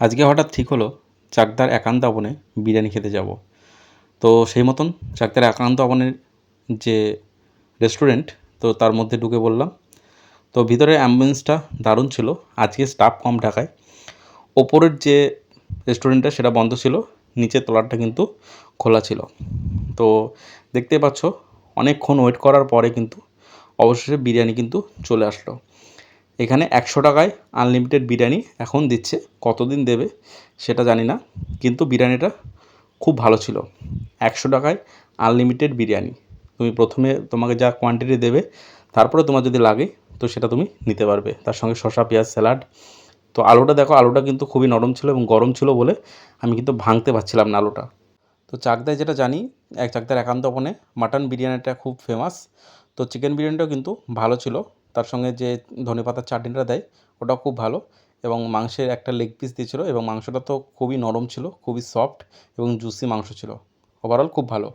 আজকে হঠাৎ ঠিক হলো, চাকদার একান্ত আবনে বিরিয়ানি খেতে যাব। তো সেই মতন চাকদার একান্ত আবনের যে রেস্টুরেন্ট তো তার মধ্যে ঢুকে বললাম। তো ভিতরে অ্যাম্বুলেন্সটা দারুণ ছিল, আজকে স্টাফ কম ঢাকায়। ওপরের যে রেস্টুরেন্টটা সেটা বন্ধ ছিল, নিচের তলারটা কিন্তু খোলা ছিল। তো দেখতে পাচ্ছ, অনেকক্ষণ ওয়েট করার পরে কিন্তু অবশেষে বিরিয়ানি কিন্তু চলে আসলো। এখানে একশো টাকায় আনলিমিটেড বিরিয়ানি এখন দিচ্ছে। কতদিন দেবে সেটা জানি না, কিন্তু বিরিয়ানিটা খুব ভালো ছিল। একশো টাকায় আনলিমিটেড বিরিয়ানি। তুমি প্রথমে তোমাকে যা কোয়ান্টিটি দেবে, তারপরে তোমার যদি লাগে, তো সেটা তুমি নিতে পারবে। তার সঙ্গে শসা, পেঁয়াজ স্যালাড তো আলুটা দেখো, আলুটা কিন্তু খুবই নরম ছিল এবং গরম ছিল বলে আমি কিন্তু ভাঙতে পারছিলাম না আলুটা। তো চাকদায় যেটা জানি, এক চাকদার একান্ত মাটন বিরিয়ানিটা খুব ফেমাস তো চিকেন বিরিয়ানিটাও কিন্তু ভালো ছিল। তার সঙ্গে যে ধনে পাতার চাটনিটা দেয় ওটা খুব ভালো। এবং মাংসের একটা লেগ পিস দিয়েছিলো এবং মাংসটা তো খুবই নরম ছিল, খুবই সফট এবং জুসি মাংস ছিল। ওভারঅল খুব ভালো।